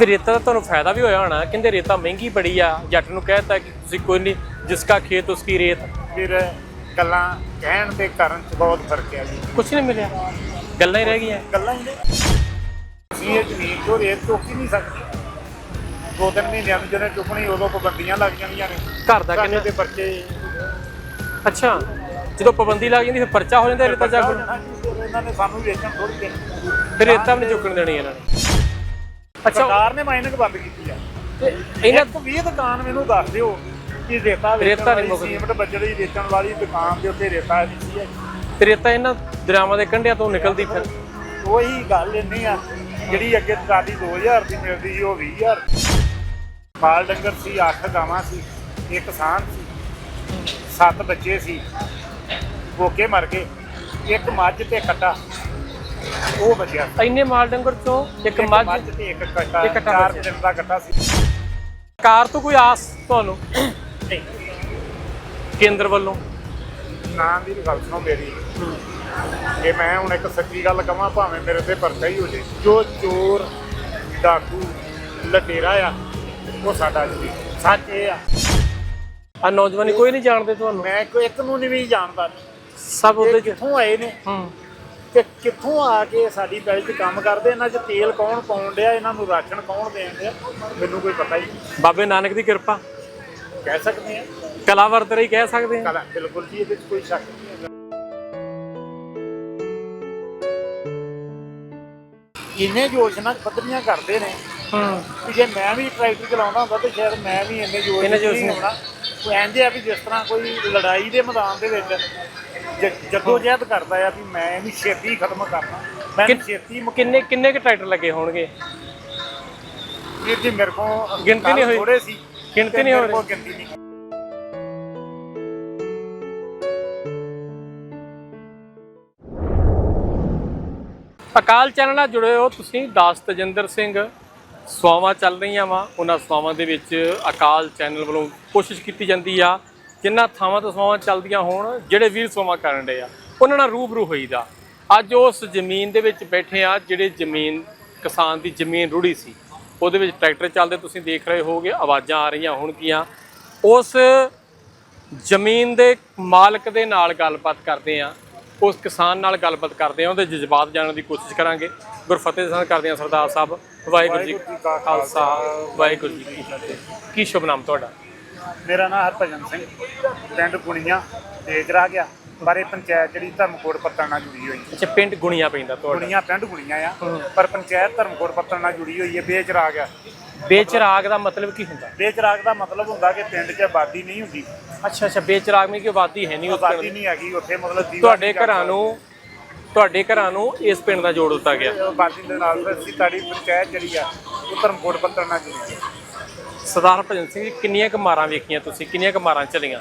ਫਿਰ ਰੇਤਾ ਦਾ ਤੁਹਾਨੂੰ ਫਾਇਦਾ ਵੀ ਹੋਇਆ ਹੋਣਾ। ਕਹਿੰਦੇ ਰੇਤਾ ਮਹਿੰਗੀ ਬੜੀ ਆ ਜੱਟ ਨੂੰ ਕਹਿਤਾ ਕਿ ਤੁਸੀਂ ਕੋਈ ਨਹੀਂ ਜਿਸਕਾ ਖੇਤ ਉਸਕੀ ਰੇਤ। ਫਿਰ ਗੱਲਾਂ ਕਹਿਣ ਤੇ ਕਰਨ ਚ ਬਹੁਤ ਫ਼ਰਕ ਹੈ ਜੀ। ਕੁਝ ਨਹੀਂ ਮਿਲਿਆ। ਗੱਲਾਂ ਹੀ ਰਹਿ ਗਈਆਂ। ਗੱਲਾਂ ਹੀ ਨੇ ਅਸੀਂ ਇਹ ਜ਼ਮੀਨ ਤੋਂ ਰੇਤ ਚੁੱਕ ਹੀ ਨਹੀਂ ਸਕਦੇ। ਦੋ ਤਿੰਨ ਮਹੀਨਿਆਂ ਨੂੰ ਜਦੋਂ ਚੁੱਕਣੀ ਉਦੋਂ ਪਾਬੰਦੀਆਂ ਲੱਗ ਜਾਂਦੀਆਂ ਨੇ। ਘਰ ਦਾ ਕਿੰਨਾ ਤੇ ਪਰਚੇ ਅੱਛਾ ਜਦੋਂ ਪਾਬੰਦੀ ਲੱਗ ਜਾਂਦੀ ਫਿਰ ਪਰਚਾ ਹੋ ਜਾਂਦਾ ਰੇਤਾ। ਫਿਰ ਇਹਨਾਂ ਨੇ ਸਾਨੂੰ ਵੇਚਣ ਥੋੜੀ ਦੇਣੀ। ਫਿਰ ਰੇਤਾ ਵੀ ਨਹੀਂ ਚੁੱਕਣ ਦੇਣੀ ਇਹਨਾਂ ਨੇ। ਸਰਕਾਰ ਨੇ ਮਾਈਨਿੰਗ ਬੰਦ ਕੀਤੀ ਆ। ਤੇ ਇਹਨਾਂ ਇੱਕ ਵੀ ਦੁਕਾਨ ਮੈਨੂੰ ਦੱਸ ਦਿਓ ਕਿ ਰੇਤਾ ਵੇਚਣ ਰੇਤਾ ਨਹੀਂ ਵਾਲੀ ਮੁੱਕਦੀ। ਸੀਮਟ ਬੱਜਰੀ ਵੇਚਣ ਵਾਲੀ ਦੁਕਾਨ ਦੇ ਉੱਤੇ ਰੇਤਾ ਨਹੀਂ ਸੀ ਹੈਗੀ। ਤੇ ਰੇਤਾ ਇਹਨਾਂ ਦਰਿਆਵਾਂ ਦੇ ਕੰਢਿਆਂ ਤੋਂ ਨਿਕਲਦੀ ਫਿਰ। ਉਹੀ ਗੱਲ ਇੰਨੀ ਆ ਜਿਹੜੀ ਅੱਗੇ ਟਰਾਲੀ 2000 ਦੀ ਮਿਲਦੀ ਸੀ ਉਹ 20000 ਮਾਲ ਡੰਗਰ ਸੀ 8 ਗਾਵਾਂ ਸੀ ਇੱਕ ਸਾਨ ਸੀ ਸੱਤ ਬੱਚੇ ਸੀ। ਭੁੱਖੇ ਮਰ ਗਏ ਇੱਕ ਮੱਝ ਤੇ ਕੱਟਾ ਉਹ ਬਚਿਆ ਇੰਨੇ ਮਾਲ ਡੰਗਰ ਚੋਂ ਇੱਕ ਮੱਝ ਮੱਝ ਤੇ ਇੱਕ ਕੱਟਾ ਇੱਕ ਕੱਟਾ ਚਾਰ ਬਚਿਆ। ਦਿਨ ਦਾ ਕੱਟਾ ਸੀ। ਕਾਰ ਤੋਂ ਕੋਈ ਆਸ ਤੁਹਾਨੂੰ? ਨਹੀਂ। ਕੇਂਦਰ ਵੱਲੋਂ? ਨਾ ਦੀ ਗੱਲ ਸੁਣੋ ਮੇਰੀ। ਜੇ ਮੈਂ ਹੁਣ ਇੱਕ ਸੱਚੀ ਗੱਲ ਕਵਾਂ ਭਾਵੇਂ ਮੇਰੇ ਤੇ ਪਰਚਾ ਹੀ ਹੋ ਜੇ ਜੋ ਚੋਰ ਡਾਕੂ ਲਟੇਰਾ ਆ ਉਹ ਸਾਡਾ ਜੀ ਸੱਚ ਇਹ ਆ। ਆ ਨੌਜਵਾਨੀ ਕੋਈ ਨਹੀਂ ਜਾਣਦੇ ਤੁਹਾਨੂੰ? ਮੈਂ ਕੋਈ ਇੱਕ ਨੂੰ ਨਹੀਂ ਵੀ ਜਾਣਦਾ। ਸਭ ਉਹਦੇ ਚ ਕਿੱਥੋਂ ਆਏ ਨੇ? ਹੂੰ। ਤੇ ਕਿੱਥੋਂ ਆ ਕੇ ਸਾਡੀ 'ਚ ਕੰਮ ਕਰਦੇ? ਇਹਨਾਂ 'ਚ ਤੇਲ ਕੌਣ ਪਾਉਣ ਡਿਆ? ਇਹਨਾਂ ਨੂੰ ਰਾਸ਼ਨ ਕੌਣ ਦੇਣ ਡਿਆ? ਮੈਨੂੰ ਕੋਈ ਪਤਾ ਹੀ ਨਹੀਂ। ਬਾਬੇ ਨਾਨਕ ਦੀ ਕਿਰਪਾ। ਕਹਿ ਸਕਦੇ ਆ ਕਲਾ ਵਰਤ ਰਹੀ ਕਹਿ ਸਕਦੇ ਆ ਕਲਾ ਬਿਲਕੁਲ ਜੀ ਇਹਦੇ 'ਚ ਕੋਈ ਸ਼ੱਕ ਨਹੀਂ ਹੈਗਾ। ਇੰਨੇ ਯੋਜਨਾ ਪੱਧਰੀਆਂ ਕਰਦੇ ਨੇ ਹੂੰ। ਕਿ ਜੇ ਮੈਂ ਵੀ ਟਰੈਕਟਰ ਚਲਾਉਂਦਾ ਹੁੰਦਾ ਤੇ ਸ਼ਾਇਦ ਮੈਂ ਵੀ ਇੰਨੇ ਜੋਸ਼ ਇੰਨੇ ਜੋਸ਼ ਨਹੀਂ। ਹੋਣਾ। ਉਹ ਕਹਿੰਦੇ ਆ ਵੀ ਜਿਸ ਤਰ੍ਹਾਂ ਕੋਈ ਲੜਾਈ ਦੇ ਮੈਦਾਨ ਦੇ ਵਿੱਚ ਜਦੋਂ ਜਹਿਦ ਕਰਦਾ ਆ ਵੀ ਮੈਂ ਇਹਨੂੰ ਛੇਤੀ ਖਤਮ ਕਰਨਾ ਮੈਂ ਇਹਨੂੰ ਛੇਤੀ ਮੁਕ- ਕਿੰਨੇ ਕਿੰਨੇ ਕੁ ਟਰੈਕਟਰ ਲੱਗੇ ਹੋਣਗੇ? ਵੀਰ ਜੀ ਮੇਰੇ ਕੋਲ ਗਿਣਤੀ ਨਹੀਂ ਹੋਈ। ਥੋੜੇ ਸੀ ਗਿਣਤੀ ਤੇ ਨਹੀਂ ਹੋ ਮੇਰੇ ਕੋਲ ਰਹੀ। ਗਿਣਤੀ ਨਹੀਂ। ਅਕਾਲ ਚੈਨਲ ਨਾਲ ਜੁੜੇ ਹੋ ਤੁਸੀਂ ਦਾਸ ਤਜਿੰਦਰ ਸਿੰਘ। ਸਵਾਵਾਂ ਚੱਲ ਰਹੀਆਂ ਵਾ। ਉਹਨਾਂ ਸਵਾਵਾਂ ਦੇ ਵਿੱਚ ਅਕਾਲ ਚੈਨਲ ਵੱਲੋਂ ਕੋਸ਼ਿਸ਼ ਕੀਤੀ ਜਾਂਦੀ ਆ। ਜਿੰਨਾ ਥਾਵਾਂ ਤੋਂ ਸਵਾਵਾਂ ਚੱਲਦੀਆਂ ਹੋਣ ਜਿਹੜੇ ਵੀਰ ਸਵਾਵਾਂ ਕਰਨ ਦੇ ਆ ਉਹਨਾਂ ਨਾਲ ਰੂਬਰੂ ਹੋਈਦਾ। ਅੱਜ ਉਸ ਜ਼ਮੀਨ ਦੇ ਵਿੱਚ ਬੈਠੇ ਆ ਜਿਹੜੇ ਜ਼ਮੀਨ ਕਿਸਾਨ ਦੀ ਜ਼ਮੀਨ ਰੁੜੀ ਸੀ। ਉਹਦੇ ਵਿੱਚ ਟਰੈਕਟਰ ਚੱਲਦੇ ਤੁਸੀਂ ਦੇਖ ਰਹੇ ਹੋਗੇ ਆਵਾਜ਼ਾਂ ਆ ਰਹੀਆਂ ਹੋਣਗੀਆਂ ਉਸ ਜ਼ਮੀਨ ਦੇ ਮਾਲਕ ਦੇ ਨਾਲ ਗੱਲਬਾਤ ਕਰਦੇ ਆ ਉਸ ਕਿਸਾਨ ਨਾਲ ਗੱਲਬਾਤ ਕਰਦੇ ਆ ਉਹਦੇ ਜਜ਼ਬਾਤ ਜਾਣਨ ਦੀ ਕੋਸ਼ਿਸ਼ ਕਰਾਂਗੇ। ਗੁਰਫਤਿਹ ਸਾਹਿਬ ਕਰਦੇ ਆ ਸਰਦਾਰ ਸਾਹਿਬ ਵਾਹਿਗੁਰੂ ਜੀ ਵਾਹਿਗੁਰੂ ਜੀ ਕਾ ਖਾਲਸਾ ਵਾਹਿਗੁਰੂ ਜੀ ਕੀ ਫਤਿਹ। ਕੀ ਸ਼ੁਭ ਨਾਮ ਤੁਹਾਡਾ? ਮੇਰਾ ਨਾਮ ਹਰਭਜਨ ਸਿੰਘ ਪਿੰਡ ਗੁਣੀਆਂ ਤੇਜ ਰਹਿ ਗਿਆ ਪਰ ਇਹ ਪੰਚਾਇਤ ਜਿਹੜੀ ਧਰਮਕੋਟ ਪੱਤਣ ਨਾਲ ਜੁੜੀ ਹੋਈ। ਹੈ ਅੱਛਾ ਪਿੰਡ ਗੁਣੀਆਂ ਪੈਂਦਾ ਤੁਹਾਡਾ? ਗੁਣੀਆਂ ਪਿੰਡ ਗੁਣੀਆਂ ਆ ਪਰ ਪੰਚਾਇਤ ਧਰਮਕੋਟ ਪੱਤਣ ਨਾਲ ਜੁੜੀ ਹੋਈ ਹੈ ਬੇਚਰਾਗ ਆ। ਬੇਚਰਾਗ ਦਾ ਮਤਲਬ ਕੀ ਹੁੰਦਾ? ਬੇਚਰਾਗ ਦਾ ਮਤਲਬ ਹੁੰਦਾ ਕਿ ਪਿੰਡ 'ਚ ਆਬਾਦੀ ਨਹੀਂ ਹੁੰਦੀ। ਅੱਛਾ ਅੱਛਾ ਬੇਚਰਾਗ ਮੇ ਕੀ ਆਬਾਦੀ ਹੈ ਨਹੀਂ ਆਬਾਦੀ ਨਹੀਂ ਹੈਗੀ ਉੱਥੇ ਮਤਲਬ ਤੁਹਾਡੇ ਘਰਾਂ ਨੂੰ ਤੁਹਾਡੇ ਘਰਾਂ ਨੂੰ ਇਸ ਪਿੰਡ ਦਾ ਜੋੜ ਦਿੱਤਾ ਗਿਆ। ਆਬਾਦੀ ਦੇ ਨਾਲ ਫਿਰ ਅਸੀਂ ਸਾਡੀ ਪੰਚਾਇਤ ਜਿਹੜੀ ਆ ਉਹ ਧਰਮਕੋਟ ਪੱਤਣ ਨਾਲ ਜੁੜੀ ਹੈ ਸਰਦਾਰ ਭਜਨ ਸਿੰਘ ਜੀ ਕਿੰਨੀਆਂ ਕੁ ਮਾਰਾਂ ਵੇਖੀਆਂ ਤੁਸੀਂ? ਕਿੰਨੀਆਂ ਕੁ ਮਾਰਾਂ ਚਲੀਆਂ?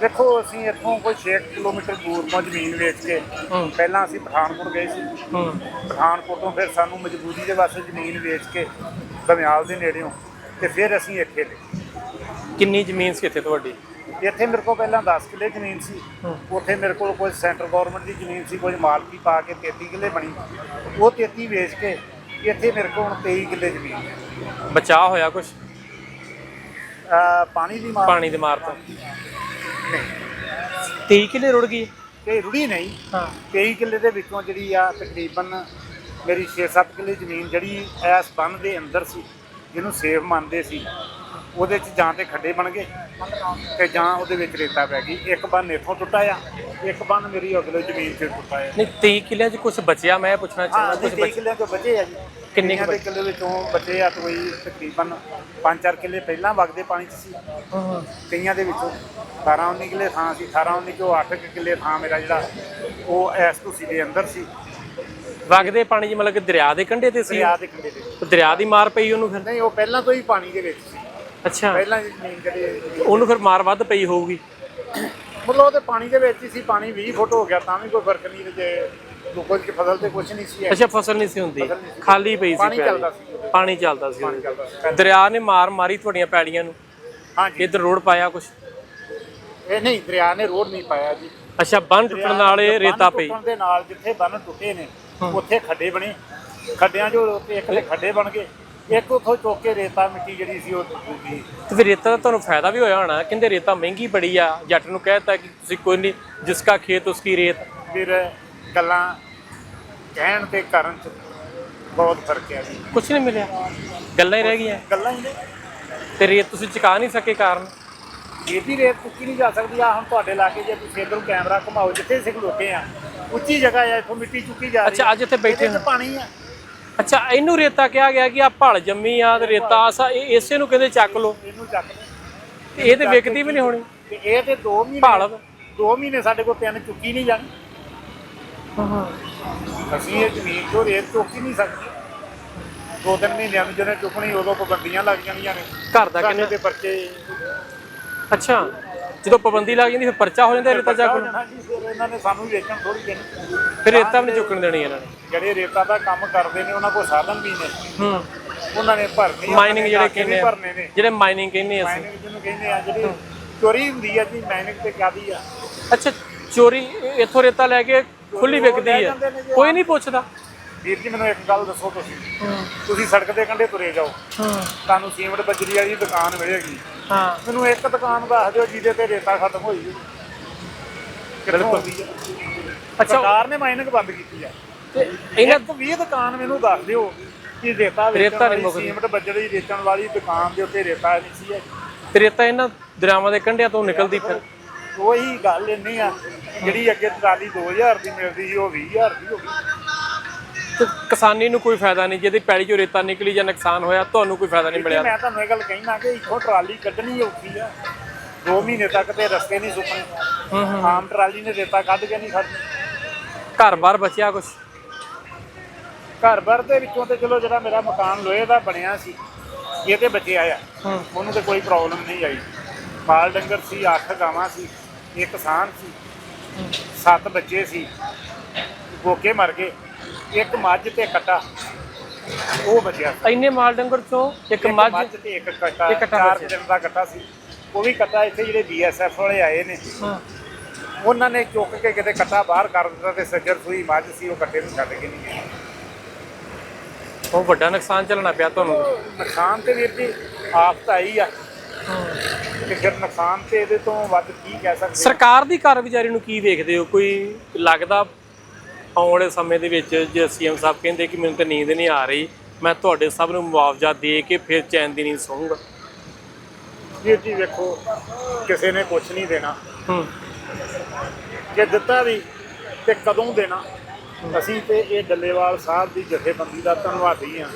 ਦੇਖੋ ਅਸੀਂ ਇੱਥੋਂ ਕੋਈ 6 ਕਿਲੋਮੀਟਰ ਦੂਰ ਤੋਂ ਜ਼ਮੀਨ ਵੇਚ ਕੇ ਹੂੰ। ਪਹਿਲਾਂ ਅਸੀਂ ਪਠਾਨਕੋਟ ਗਏ ਸੀ। ਹੂੰ। ਪਠਾਨਕੋਟ ਤੋਂ ਫਿਰ ਸਾਨੂੰ ਮਜਬੂਰੀ ਦੇ ਵਾਸਤੇ ਜ਼ਮੀਨ ਵੇਚ ਕੇ ਬਮਿਆਲ ਦੇ ਨੇੜਿਓਂ ਤੇ ਫਿਰ ਅਸੀਂ ਇੱਥੇ ਲਏ ਕਿੰਨੀ ਜ਼ਮੀਨ ਸੀ ਇੱਥੇ ਤੁਹਾਡੀ? ਇੱਥੇ ਮੇਰੇ ਕੋਲ ਪਹਿਲਾਂ 10 ਕਿੱਲੇ ਜ਼ਮੀਨ ਸੀ। ਉੱਥੇ ਮੇਰੇ ਕੋਲ ਕੋਈ ਸੈਂਟਰ ਗਵਰਨਮੈਂਟ ਦੀ ਜ਼ਮੀਨ ਸੀ ਕੋਈ ਮਾਲਕੀ ਪਾ ਕੇ 33 ਕਿੱਲੇ ਬਣੀ। ਉਹ 33 ਵੇਚ ਕੇ ਇੱਥੇ ਮੇਰੇ ਕੋਲ ਹੁਣ 23 ਕਿੱਲੇ ਜ਼ਮੀਨ ਹੈ। ਬਚਾਅ ਹੋਇਆ ਕੁਝ ਅਹ ਪਾਣੀ ਦੀ ਮਾਰ ਪਾਣੀ ਦੇ ਮਾਰ ਤੋਂ। ਨਹੀਂ। 23 ਕਿਲੇ ਰੁੜ ਗਈ? ਤੇ ਰੁੜੀ ਨਹੀਂ। ਹਾਂ। 23 ਕਿੱਲੇ ਦੇ ਵਿੱਚੋਂ ਜਿਹੜੀ ਆ ਤਕਰੀਬਨ ਮੇਰੀ 6-7 ਕਿੱਲੇ ਜ਼ਮੀਨ ਜਿਹੜੀ ਐਸ ਬੰਨ ਦੇ ਅੰਦਰ ਸੀ ਜਿਹਨੂੰ ਸੇਫ ਮੰਨਦੇ ਸੀ ਉਹਦੇ 'ਚ ਜਾਂ ਤੇ ਖੱਡੇ ਬਣ ਗਏ ਤੇ ਜਾਂ ਉਹਦੇ ਵਿੱਚ ਰੇਤਾ ਪੈ ਗਈ। ਇੱਕ ਬੰਨ ਇੱਥੋਂ ਟੁੱਟਾ ਆ ਇੱਕ ਬੰਨ ਮੇਰੀ ਅਗਲੇ ਜ਼ਮੀਨ 'ਚ ਟੁੱਟਾ ਨਹੀਂ 23 ਕਿਲਿਆਂ 'ਚ ਕੁਝ ਬਚਿਆ? ਮੈਂ ਪੁੱਛਣਾ ਹਾਂ ਚਾਹੁੰਦਾ ਕੁਝ 23 ਬਚ ਕਿੱਲਿਆਂ ਤੋਂ ਬਚੇ ਆ ਜੀ। ਕਿੰਨੇ ਕੁ ਕਈਆਂ ਦੇ ਕਿੱਲੇ ਵਿੱਚੋਂ ਬਚੇ ਆ ਕੋਈ ਤਕਰੀਬਨ 5-4 ਕਿੱਲੇ ਪਹਿਲਾਂ ਵਗਦੇ ਪਾਣੀ 'ਚ ਸੀ। ਕਈਆਂ ਦੇ ਵਿੱਚੋਂ 18-19 ਕਿੱਲੇ ਥਾਂ ਸੀ 18-19 ਚੋਂ 8 ਕਿੱਲੇ ਥਾਂ ਮੇਰਾ ਜਿਹੜਾ ਉਹ ਐਸ ਤੁਸੀਂ ਦੇ ਅੰਦਰ ਸੀ। ਵਗਦੇ ਪਾਣੀ 'ਚ ਮਤਲਬ ਕਿ ਦਰਿਆ ਦੇ ਕੰਢੇ ਤੇ ਸੀ? ਦਰਿਆ ਦੇ ਕੰਢੇ ਤੇ। ਤੇ ਦਰਿਆ ਦੀ ਮਾਰ ਪਈ ਉਹਨੂੰ ਫਿਰ? ਨਹੀਂ ਉਹ ਪਹਿਲਾਂ ਤੋਂ ਹੀ ਪਾਣੀ ਦੇ ਵਿੱਚ ਸੀ। ਅੱਛਾ। ਪਹਿਲਾਂ ਜ਼ਮੀਨ ਜਿਹੜੇ ਉਹਨੂੰ ਫਿਰ ਮਾਰ ਵੱਧ ਪਈ ਹੋਊਗੀ? ਮਤਲਬ ਉਹਦੇ ਪਾਣੀ ਦੇ ਵਿੱਚ ਹੀ ਸੀ ਪਾਣੀ 20 ਫੁੱਟ ਹੋ ਗਿਆ ਤਾਂ ਵੀ ਕੋਈ ਫ਼ਰਕ ਨਹੀਂ ਜੇ ਲੋਕਾਂ ਦੀ ਫਸਲ ਤੇ ਕੁਝ ਨਹੀਂ ਸੀ। ਅੱਛਾ ਫਸਲ ਨਹੀਂ ਸੀ ਹੁੰਦੀ ਫਸਲ ਨਹੀਂ ਸੀ। ਖਾਲੀ ਪਈ ਸੀ ਪਾਣੀ ਪੈਲੀ। ਚੱਲਦਾ ਸੀ ਉਹਦੇ। ਪਾਣੀ ਚੱਲਦਾ ਸੀ ਪਾਣੀ ਉਹਦੇ। ਚੱਲਦਾ ਸੀ ਦਰਿਆ ਨੇ ਮਾਰ ਮਾਰੀ ਤੁਹਾਡੀਆਂ ਪੈੜੀਆਂ ਨੂੰ ਹਾਂਜੀ ਇੱਧਰ ਰੋਡ ਪਾਇਆ ਕੁਝ ਇਹ ਨਹੀਂ ਦਰਿਆ ਨੇ ਰੋਡ ਨਹੀਂ ਪਾਇਆ ਜੀ ਅੱਛਾ ਬੰਨ ਟੁੱਟਣ ਨਾਲ ਇਹ ਬੰਨ੍ਹ ਰੇਤਾ ਪਈ ਟੁੱਟਣ ਦੇ ਨਾਲ ਜਿੱਥੇ ਬੰਨ ਟੁੱਟੇ ਨੇ ਉੱਥੇ ਖੱਡੇ ਬਣੇ ਖੱਡਿਆਂ 'ਚੋਂ ਉੱਤੇ ਇੱਕ ਦੇ ਖੱਡੇ ਬਣ ਗਏ ਇੱਕ ਉਥੋਂ ਚੁੱਕ ਕੇ ਰੇਤਾ ਮਿੱਟੀ ਜਿਹੜੀ ਸੀ ਉਹ ਦੂਜੀ ਤੇ ਫਿਰ ਰੇਤਾ ਦਾ ਤੁਹਾਨੂੰ ਫਾਇਦਾ ਵੀ ਹੋਇਆ ਹੋਣਾ ਕਹਿੰਦੇ ਰੇਤਾ ਮਹਿੰਗੀ ਬੜੀ ਆ ਜੱਟ ਨੂੰ ਕਹਿਤਾ ਕਿ ਤੁਸੀਂ ਕੋਈ ਨਹੀਂ ਜਿਸ ਕਾ ਖੇਤ ਉਸਕੀ ਰੇਤ। ਫਿਰ ਗੱਲਾਂ ਕਹਿਣ ਤੇ ਕਰਨ ਚ ਬਹੁਤ ਫ਼ਰਕ ਹੈ ਜੀ। ਕੁਝ ਨਹੀਂ ਮਿਲਿਆ ਗੱਲਾਂ ਹੀ ਰਹਿ ਗਈਆਂ। ਗੱਲਾਂ ਹੀ ਨੇ। ਤੇ ਰੇਤ ਤੁਸੀਂ ਚੁਕਾ ਨਹੀਂ ਸਕੇ ਕਾਰਨ? ਇਹ ਵੀ ਰੇਤ ਚੁੱਕੀ ਨਹੀਂ ਜਾ ਸਕਦੀ ਆ ਹੁਣ ਤੁਹਾਡੇ ਇਲਾਕੇ ਜੇ ਤੁਸੀਂ ਇੱਧਰੋਂ ਕੈਮਰਾ ਘੁਮਾਓ ਜਿੱਥੇ ਸਿੱਖ ਲੋਕੇ ਆ ਉੱਚੀ ਜਗ੍ਹਾ ਆ ਇੱਥੋਂ ਮਿੱਟੀ ਚੁੱਕੀ ਜਾ ਰਹੀ ਅੱਛਾ ਅੱਜ ਇੱਥੇ ਬੈਠੇ ਹੋ। ਪਾਣੀ ਆ। ਅੱਛਾ ਇਹਨੂੰ ਰੇਤਾ ਕਿਹਾ ਗਿਆ ਕਿ ਆ ਭਲ ਜੰਮੀ ਆ ਤੇ ਰੇਤਾ ਆਸਾ ਇਹ ਇਸੇ ਨੂੰ ਕਹਿੰਦੇ ਚੱਕ ਲੋ ਇਹਨੂੰ ਚੱਕ। ਤੇ ਇਹ ਤੇ ਵਿਕਦੀ ਵੀ ਨਹੀਂ ਹੋਣੀ। ਤੇ ਇਹ ਤੇ 2 ਮਹੀਨੇ ਭਾਲ 2 ਮਹੀਨੇ ਸਾਡੇ ਕੋਲ ਤਿੰਨ ਚੁੱਕੀ ਨਹੀਂ ਜਾਣੀ। ਅਸੀਂ ਇਹ ਜ਼ਮੀਨ ਤੋਂ ਰੇਤ ਚੁੱਕ ਹੀ ਨਹੀਂ ਸਕਦੇ। ਦੋ ਤਿੰਨ ਮਹੀਨਿਆਂ ਨੂੰ ਜਿਹਨੇ ਚੁੱਕਣੀ ਉਦੋਂ ਪਾਬੰਦੀਆਂ ਲੱਗ ਜਾਣੀਆਂ ਨੇ। ਘਰ ਦਾ ਸਾਡੇ ਕਿੰਨਾ ਤੇ ਪਰਚੇ ਅੱਛਾ। ਜਦੋਂ ਪਾਬੰਦੀ ਲੱਗ ਜਾਂਦੀ ਫਿਰ ਪਰਚਾ ਹੋ ਜਾਂਦਾ ਰੇਤਾ ਚੱਕ ਹੋ ਲਓ ਜਾਣਾ ਜੀ, ਫਿਰ ਇਹਨਾਂ ਨੇ ਸਾਨੂੰ ਵੇਚਣ ਥੋੜੀ ਦੇਣੀ ਫਿਰ ਰੇਤਾ ਵੀ ਨਹੀਂ ਚੁੱਕਣ ਦੇਣੀ ਇਹਨਾਂ ਨੇ। ਜਿਹੜੇ ਰੇਤਾ ਦਾ ਕੰਮ ਕਰਦੇ ਨੇ ਉਹਨਾਂ ਕੋਲ ਸਾਧਨ ਵੀ ਨੇ। ਹੂੰ। ਉਹਨਾਂ ਨੇ ਭਰਨੀ ਮਾਈਨਿੰਗ ਜਿਹੜੇ ਕਹਿੰਦੇ ਆ। ਜਿਹੜੇ ਮਾਈਨਿੰਗ ਕਹਿੰਦੇ ਆ ਅਸੀਂ। ਮਾਈਨਿੰਗ ਜਿਹਨੂੰ ਕਹਿੰਦੇ ਆ ਜਿਹੜੀ ਚੋਰੀ ਹੁੰਦੀ ਆ ਜੀ ਮਾਈਨਿੰਗ ਤੇ ਕਾਦੀ ਆ। ਅੱਛਾ ਚੋਰੀ ਇੱਥੋਂ ਰੇਤਾ ਲੈ ਕੇ ਖੁੱਲੀ ਵਿਕਦੀ ਹੈ ਕੋਈ ਨਹੀਂ ਪੁੱਛਦਾ। ਵੀਰ ਜੀ ਮੈਨੂੰ ਇੱਕ ਗੱਲ ਦੱਸੋ ਤੁਸੀਂ। ਤੁਸੀਂ ਸੜਕ ਦੇ ਕੰਢੇ ਤੁਰੇ ਜਾਓ। ਤੁਹਾਨੂੰ ਸੀਮਟ ਬਜਰੀ ਵਾਲੀ ਦੁਕਾਨ ਮਿਲੇਗੀ। ਹਾਂ। ਮੈਨੂੰ ਇੱਕ ਦੁਕਾਨ ਦੱਸ ਦਿਓ ਜਿਹਦੇ ਤੇ ਰੇਤਾ ਖਤਮ ਹੋਈ ਹੋਈ। ਕਿੱਥੋਂ ਆਉਂਦੀ ਆ? ਅੱਛਾ। ਸਰਕਾਰ ਨੇ ਮਾਈਨਿੰਗ ਬੰਦ ਕੀਤੀ ਆ। ਤੇ ਇਹਨਾਂ ਇੱਕ ਵੀ ਦੁਕਾਨ ਮੈਨੂੰ ਦੱਸ ਦਿਓ ਕਿ ਰੇਤਾ ਰੇਤਾ ਨਹੀਂ ਮੁੱਕਦੀ। ਸੀਮਟ ਬਜਰੀ ਵੇਚਣ ਵਾਲੀ ਦੁਕਾਨ ਦੇ ਉੱਤੇ ਰੇਤਾ ਨਹੀਂ ਸੀ। ਤੇ ਰੇਤਾ ਇਹਨਾਂ ਦਰਿਆਵਾਂ ਦੇ ਕੰਢਿਆਂ ਤੋਂ ਨਿਕਲਦੀ ਫਿਰ। ਉਹੀ ਗੱਲ ਇੰਨੀ ਆ ਜਿਹੜੀ ਅੱਗੇ ਟਰਾਲੀ 2000 ਦੀ ਮਿਲਦੀ ਸੀ ਉਹ 20000 ਦੀ ਹੋ ਗਈ। ਕਿਸਾਨੀ ਨੂੰ ਕੋਈ ਫਾਇਦਾ ਨਹੀਂ ਜਿਹਦੀ ਪੈੜੀ ਚੋਂ ਰੇਤਾ ਨਿਕਲੀ ਜਾਂ ਨੁਕਸਾਨ ਹੋਇਆ ਤੁਹਾਨੂੰ ਕੋਈ ਫਾਇਦਾ ਨਹੀਂ ਮਿਲਿਆ। ਮੈਂ ਤੁਹਾਨੂੰ ਇਹ ਗੱਲ ਕਹਿਣਾ ਕਿ ਇੱਥੋਂ ਟਰਾਲੀ ਕੱਢਣੀ ਔਖੀ ਆ। 2 ਮਹੀਨੇ ਤੱਕ ਤੇ ਰਸਤੇ ਨਹੀਂ ਸੁੱਕਣੇ। ਹੂੰ ਹੂੰ। ਆਮ ਟਰਾਲੀ ਨੇ ਰੇਤਾ ਕੱਢ ਕੇ ਨਹੀਂ ਖੜਨੀ ਘਰ-ਬਾਰ ਬਚਿਆ ਕੁਛ? ਘਰ-ਬਾਰ ਦੇ ਵਿੱਚੋਂ ਤੇ ਚਲੋ ਜਿਹੜਾ ਮੇਰਾ ਮਕਾਨ ਲੋਹੇ ਦਾ ਬਣਿਆ ਸੀ ਇਹ ਤੇ ਬਚਿਆ ਆ। ਉਹਨੂੰ ਤੇ ਕੋਈ ਪ੍ਰੋਬਲਮ ਨਹੀਂ ਆਈ। ਮਾਲ ਡੰਗਰ ਸੀ ਅੱਠ ਗਾਵਾਂ ਸੀ ਇੱਕ ਸਾਨ ਸੀ ਸੱਤ ਬੱਚੇ ਸੀ ਗੋਕੇ ਮਰ ਗਏ। ਇੱਕ ਮੱਝ ਤੇ ਕੱਟਾ ਉਹ ਬਚਿਆ ਇੰਨੇ ਮਾਲ ਡੰਗਰ ਚੋਂ ਇੱਕ ਮੱਝ ਤੇ ਇੱਕ ਕੱਟਾ ਇੱਕ ਕੱਟਾ ਚਾਰ ਬਚਿਆ। ਦਿਨ ਦਾ ਕੱਟਾ ਸੀ। ਉਹ ਵੀ ਕੱਟਾ। ਇੱਥੇ ਜਿਹੜੇ ਬੀਐਸਐਫ ਵਾਲੇ ਆਏ ਨੇ ਹਾਂ। ਉਹਨਾਂ ਨੇ ਚੁੱਕ ਕੇ ਕਿਤੇ ਕੱਟਾ ਬਾਹਰ ਕਰ ਦਿੱਤਾ ਤੇ ਸੱਜਰ ਸੂਈ ਮੱਝ ਸੀ ਉਹ ਕੱਟੇ ਨੂੰ ਛੱਡ ਕੇ ਨਹੀਂ ਗਏ। ਉਹ ਵੱਡਾ ਨੁਕਸਾਨ ਝੱਲਣਾ ਪਿਆ ਤੁਹਾਨੂੰ? ਨੁਕਸਾਨ ਤੇ ਵੀਰ ਜੀ ਆਫਤ ਆਈ ਆ। ਤੇ ਫਿਰ ਨੁਕਸਾਨ ਤੇ ਇਹਦੇ ਤੋਂ ਵੱਧ ਕੀ ਕਹਿ ਸਕਦੇ? ਸਰਕਾਰ ਦੀ ਕਾਰਗੁਜ਼ਾਰੀ ਨੂੰ ਕੀ ਵੇਖਦੇ ਹੋ? ਕੋਈ ਲੱਗਦਾ ਆਉਣ ਵਾਲੇ ਸਮੇਂ ਦੇ ਵਿੱਚ ਜੇ ਸੀਐਮ ਸਾਹਿਬ ਕਹਿੰਦੇ ਕਿ ਮੈਨੂੰ ਤਾਂ ਨੀਂਦ ਨਹੀਂ ਆ ਰਹੀ ਮੈਂ ਤੁਹਾਡੇ ਸਭ ਨੂੰ ਮੁਆਵਜ਼ਾ ਦੇ ਕੇ ਫਿਰ ਚੈਨ ਦੀ ਨੀਂਦ ਸੌਂਗਾ। ਵੀਰ ਜੀ ਵੇਖੋ ਕਿਸੇ ਨੇ ਕੁਝ ਨਹੀਂ ਦੇਣਾ। ਹੂੰ। ਜੇ ਦਿੱਤਾ ਵੀ ਤੇ ਕਦੋਂ ਦੇਣਾ? ਅਸੀਂ ਤੇ ਇਹ ਡੱਲੇਵਾਲ ਸਾਹਿਬ ਦੀ ਜਥੇਬੰਦੀ ਦਾ ਧੰਨਵਾਦੀ ਆ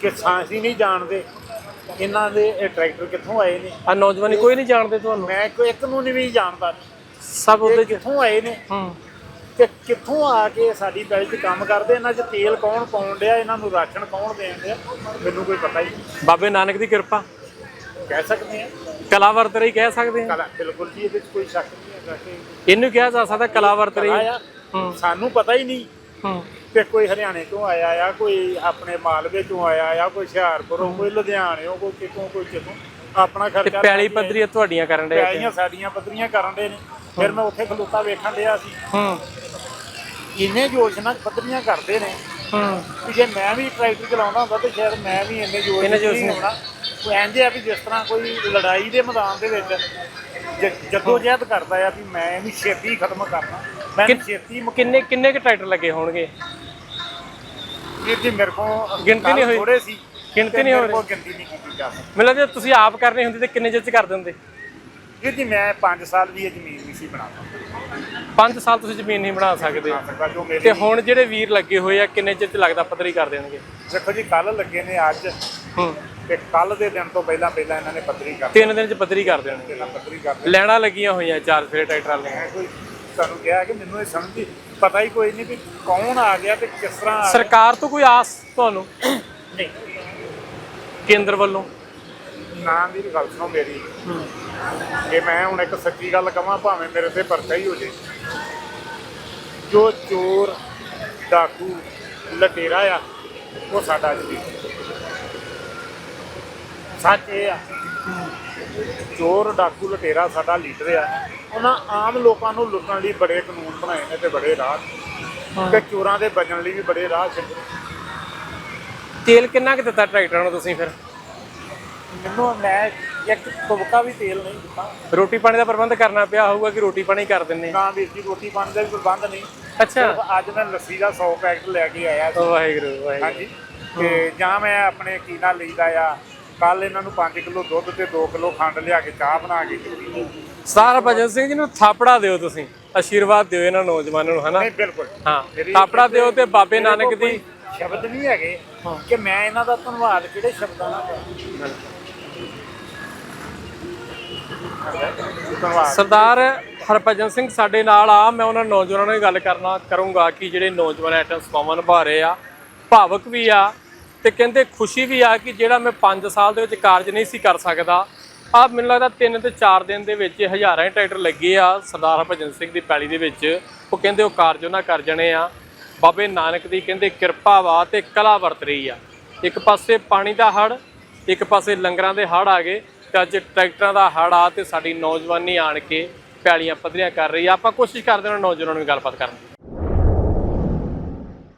ਕਿ ਸਾਂਸੀ ਨਹੀਂ ਜਾਣਦੇ। ਇਹਨਾਂ ਦੇ ਇਹ ਟਰੈਕਟਰ ਕਿੱਥੋਂ ਆਏ ਨੇ? ਆ ਨੌਜਵਾਨੀ ਕੋਈ ਨਹੀਂ ਜਾਣਦੇ ਤੁਹਾਨੂੰ? ਮੈਂ ਕੋਈ ਇੱਕ ਨੂੰ ਨਹੀਂ ਵੀ ਜਾਣਦਾ। ਸਭ ਉਹਦੇ ਕਿੱਥੋਂ ਆਏ ਨੇ? ਹੂੰ। ਤੇ ਕਿੱਥੋਂ ਆ ਕੇ ਸਾਡੀ ਪੈਲੀ 'ਚ ਕੰਮ ਕਰਦੇ ਇਹਨਾਂ 'ਚ ਤੇਲ ਕੌਣ ਪਾਉਣ ਡਿਆ ਇਹਨਾਂ ਨੂੰ ਰਾਸ਼ਨ ਕੌਣ ਦੇਣ ਡਿਆ ਮੈਨੂੰ ਕੋਈ ਪਤਾ ਹੀ ਨਹੀਂ। ਬਾਬੇ ਨਾਨਕ ਦੀ ਕਿਰਪਾ। ਕਹਿ ਸਕਦੇ ਆ ਕਲਾ ਵਰਤ ਰਹੀ ਕਹਿ ਸਕਦੇ ਕਲਾ ਬਿਲਕੁਲ ਜੀ ਇਹਦੇ 'ਚ ਕੋਈ ਸ਼ੱਕ ਨਹੀਂ ਹੈਗਾ ਕਿ ਇਹਨੂੰ ਕਿਹਾ ਜਾ ਸਕਦਾ ਕਲਾ ਵਰਤ ਰਹੀ ਆ। ਹੂੰ। ਸਾਨੂੰ ਪਤਾ ਹੀ ਨਹੀਂ ਹੂੰ। ਕਿ ਕੋਈ ਹਰਿਆਣੇ ਤੋਂ ਆਇਆ ਆ ਕੋਈ ਆਪਣੇ ਮਾਲਵੇ ਤੋਂ ਆਇਆ ਆ ਕੋਈ ਹੁਸ਼ਿਆਰਪੁਰੋਂ ਕੋਈ ਲੁਧਿਆਣਿਓਂ ਕੋਈ ਕਿਤੋਂ ਕੋਈ ਕਿਤੋਂ। ਆਪਣਾ ਤੇ ਖਰਚਾ ਪੈਲੀ ਪੱਧਰੀ ਤੁਹਾਡੀਆਂ ਕਰਨ ਦੇ ਪੈਲੀਆਂ ਸਾਡੀਆਂ ਪੱਧਰੀਆਂ ਕਰਨ ਦੇ ਨੇ। ਫਿਰ ਮੈਂ ਉੱਥੇ ਖਲੋਤਾ ਵੇਖਣ ਡਿਆ ਸੀ। ਹੂੰ। ਇੰਨੇ ਨਾਲ ਪੱਧਰੀਆਂ ਕਰਦੇ ਨੇ ਹੂੰ। ਕਿ ਜੇ ਮੈਂ ਵੀ ਟਰੈਕਟਰ ਚਲਾਉਂਦਾ ਹੁੰਦਾ ਤੇ ਸ਼ਾਇਦ ਮੈਂ ਵੀ ਇੰਨੇ ਜੋਸ਼ ਨਹੀਂ ਨਾਲ। ਹੋਣਾ। ਉਹ ਇੰਜ ਆ ਵੀ ਜਿਸ ਤਰ੍ਹਾਂ ਕੋਈ ਲੜਾਈ ਦੇ ਮੈਦਾਨ ਦੇ ਵਿੱਚ ਜਦੋਂ ਜਹਿਦ ਕਰਦਾ ਆ ਵੀ ਮੈਂ ਵੀ ਛੇਤੀ ਖਤਮ ਕਰਨਾ ਮੈਂ ਛੇਤੀ ਮੁਕ- ਕਿੰਨੇ ਕਿੰਨੇ ਕੁ ਟਰੈਕਟਰ ਲੱਗੇ ਹੋਣਗੇ? ਵੀਰ ਜੀ ਮੇਰੇ ਕੋਲ ਗਿਣਤੀ ਨਹੀਂ ਹੋਈ। ਥੋੜੇ ਸੀ ਗਿਣਤੀ ਤੇ ਨਹੀਂ ਹੋ ਮੇਰੇ ਕੋਲ ਰਹੀ। ਗਿਣਤੀ ਨਹੀਂ ਕੀਤੀ ਜਾ ਸਕਦੀ। ਮੈਨੂੰ ਲੱਗਦਾ ਤੁਸੀਂ ਆਪ ਕਰਨੀ ਹੁੰਦੀ ਤੇ ਕਿੰਨੇ ਚਿਰ ਚ ਕਰ ਦਿੰਦੇ? ਵੀਰ ਜੀ ਮੈਂ 5 ਸਾਲ ਵੀ ਇਹ ਜ਼ਮੀਨ ਨਹੀਂ ਸੀ ਬਣਾਉਂਦਾ। 5 ਸਾਲ ਤੁਸੀਂ ਜ਼ਮੀਨ ਨਹੀਂ ਬਣਾ ਸਕਦੇ। ਬਣਾ ਤੇ ਹੁਣ ਜਿਹੜੇ ਵੀਰ ਲੱਗੇ ਹੋਏ ਆ ਕਿੰਨੇ ਚਿਰ ਚ ਲੱਗਦਾ ਪੱਧਰੀ ਕਰ ਦੇਣਗੇ? ਦੇਖੋ ਜੀ ਕੱਲ ਲੱਗੇ ਨੇ ਅੱਜ। ਹੂੰ। ਤੇ ਕੱਲ ਦੇ ਦਿਨ ਤੋਂ ਪਹਿਲਾਂ ਪਹਿਲਾਂ ਇਹਨਾਂ ਨੇ ਪੱਧਰੀ ਕਰ ਤਿੰਨ ਦਿਨ ਚ ਪੱਧਰੀ ਕਰ ਦੇਣਗੇ। ਪੱਧਰੀ ਕਰ। ਲੈਣਾ ਲੱਗੀਆਂ ਹੋਈਆਂ ਚਾਰ ਫੇਰੇ ਟਰੈਕਟਰਾਂ ਮੈਂ ਕੋਈ ਤੁਹਾਨੂੰ ਕਿਹਾ ਕਿ ਮੈਨੂੰ ਇਹ ਸਮਝ ਪਤਾ ਹੀ ਕੋਈ ਨਹੀਂ ਵੀ ਕੌਣ ਆ ਗਿਆ ਤੇ ਕਿਸ ਤਰ੍ਹਾਂ। ਸਰਕਾਰ ਤੋਂ ਕੋਈ ਆਸ ਤੁਹਾਨੂੰ? ਨਹੀਂ। ਕੇਂਦਰ ਵੱਲੋਂ? ਨਾ ਦੀ ਗੱਲ ਸੁਣੋ ਮੇਰੀ। ਜੇ ਮੈਂ ਹੁਣ ਇੱਕ ਸੱਚੀ ਗੱਲ ਕਵਾਂ ਭਾਵੇਂ ਮੇਰੇ ਤੇ ਪਰਚਾ ਹੀ ਹੋ ਜੇ। ਜੋ ਚੋਰ ਡਾਕੂ ਲਟੇਰਾ ਆ ਉਹ ਸਾਡਾ ਜੀ। ਸੱਚ ਇਹ ਆ ਚੋਰ ਡਾਕੂ ਲਟੇਰਾ ਸਾਡਾ ਲੀਡਰ ਆ। ਉਹਨਾਂ ਆਮ ਲੋਕਾਂ ਨੂੰ ਲੁੱਟਣ ਲਈ ਬੜੇ ਕਾਨੂੰਨ ਬਣਾਏ ਨੇ ਤੇ ਬੜੇ ਰਾਹ ਤੇ ਚੋਰਾਂ ਦੇ ਬਚਣ ਲਈ ਵੀ ਬੜੇ ਰਾਹ ਛੱਡੇ ਤੇਲ ਕਿੰਨਾ ਕੁ ਦਿੱਤਾ ਟਰੈਕਟਰਾਂ ਨੂੰ ਤੁਸੀਂ ਫਿਰ? ਮੈਨੂੰ ਮੈਂ ਇੱਕ ਤੁਬਕਾ ਵੀ ਤੇਲ ਨਹੀਂ ਦਿੱਤਾ। ਰੋਟੀ ਪਾਣੀ ਦਾ ਪ੍ਰਬੰਧ ਕਰਨਾ ਪਿਆ ਹੋਊਗਾ ਕਿ ਰੋਟੀ ਪਾਣੀ ਕਰ ਦਿੰਨੇ ਨਾ ਵੀਰ ਜੀ ਰੋਟੀ ਪਾਣੀ ਦਾ ਵੀ ਪ੍ਰਬੰਧ ਨਹੀਂ। ਅੱਛਾ। ਸਿਰਫ ਅੱਜ ਮੈਂ ਲੱਸੀ ਦਾ 100 ਪੈਕਟ ਲੈ ਕੇ ਆਇਆ ਸੀ। ਵਾਹਿਗੁਰੂ ਵਾਹਿਗੁਰੂ। ਹਾਂਜੀ। ਤੇ ਜਾਂ ਮੈਂ ਆਪਣੇ ਕੀਨਾ ਲਈਦਾ ਆ। ਕੱਲ ਇਹਨਾਂ ਨੂੰ 5 ਕਿਲੋ ਦੁੱਧ ਤੇ 2 ਕਿਲੋ ਖੰਡ ਲਿਆ ਕੇ ਚਾਹ ਬਣਾ ਕੇ ਦਿੱਤੀ ਸਾਰਾ ਭਜਨ ਸਿੰਘ ਜੀ ਨੂੰ ਥਾਪੜਾ ਦਿਓ ਤੁਸੀਂ। ਆਸ਼ੀਰਵਾਦ ਦਿਓ ਇਹਨਾਂ ਨੌਜਵਾਨਾਂ ਨੂੰ ਹਨਾ? ਨਹੀਂ ਬਿਲਕੁਲ। ਹਾਂ ਮੇਰੀ ਥਾਪੜਾ ਦਿਓ ਤੇ ਬਾਬੇ ਨਾਨਕ ਦੀ ਕੋਈ ਸ਼ਬਦ ਨਹੀਂ ਹੈਗੇ ਕਿ ਮੈਂ ਇਹਨਾਂ ਦਾ ਧੰਨਵਾਦ ਕਿਹੜੇ ਸ਼ਬਦਾਂ ਨਾਲ ਕਰਾਂ। ਸਰਦਾਰ ਹਰਭਜਨ ਸਿੰਘ ਸਾਡੇ ਨਾਲ ਆ। ਮੈਂ ਉਹਨਾਂ ਨੌਜਵਾਨਾਂ ਨਾਲ ਗੱਲ ਕਰਨਾ ਕਰੂੰਗਾ ਕਿ ਜਿਹੜੇ ਨੌਜਵਾਨ ਐਟਮ ਸਮਾਵਾਂ ਨਿਭਾ ਰਹੇ ਆ। ਭਾਵਕ ਵੀ ਆ ਤੇ ਕਹਿੰਦੇ ਖੁਸ਼ੀ ਵੀ ਆ ਕਿ ਜਿਹੜਾ ਮੈਂ 5 ਸਾਲ ਦੇ ਵਿੱਚ ਕਾਰਜ ਨਹੀਂ ਸੀ ਕਰ ਸਕਦਾ। ਆ ਮੈਨੂੰ ਲੱਗਦਾ 3 ਤੇ 4 ਦਿਨ ਦੇ ਵਿੱਚ ਹਜ਼ਾਰਾਂ ਹੀ ਟਰੈਕਟਰ ਲੱਗੇ ਆ ਸਰਦਾਰ ਹਰਭਜਨ ਸਿੰਘ ਦੀ ਪੈਲੀ ਦੇ ਵਿੱਚ। ਉਹ ਕਹਿੰਦੇ ਉਹ ਕਾਰਜ ਉਹਨਾਂ ਕਰ ਜਣੇ ਆ। ਬਾਬੇ ਨਾਨਕ ਦੀ ਕਹਿੰਦੇ ਕਿਰਪਾ ਵਾ ਤੇ ਕਲਾ ਵਰਤ ਰਹੀ ਆ। ਇੱਕ ਪਾਸੇ ਪਾਣੀ ਦਾ ਹੜ ਇੱਕ ਪਾਸੇ ਲੰਗਰਾਂ ਦੇ ਹੜ ਆ ਗਏ ਤੇ ਅੱਜ ਟਰੈਕਟਰਾਂ ਦਾ ਹੜ ਆ ਤੇ ਸਾਡੀ ਨੌਜਵਾਨੀ ਆਣ ਕੇ ਪੈਲੀਆਂ ਪੱਧਰੀਆਂ ਕਰ ਰਹੀ ਆ। ਆਪਾਂ ਕੋਸ਼ਿਸ਼ ਕਰਦੇ ਹਾਂ ਉਹਨਾਂ ਨੌਜਵਾਨਾਂ ਨੂੰ ਗੱਲਬਾਤ ਕਰਨ ਦੀ।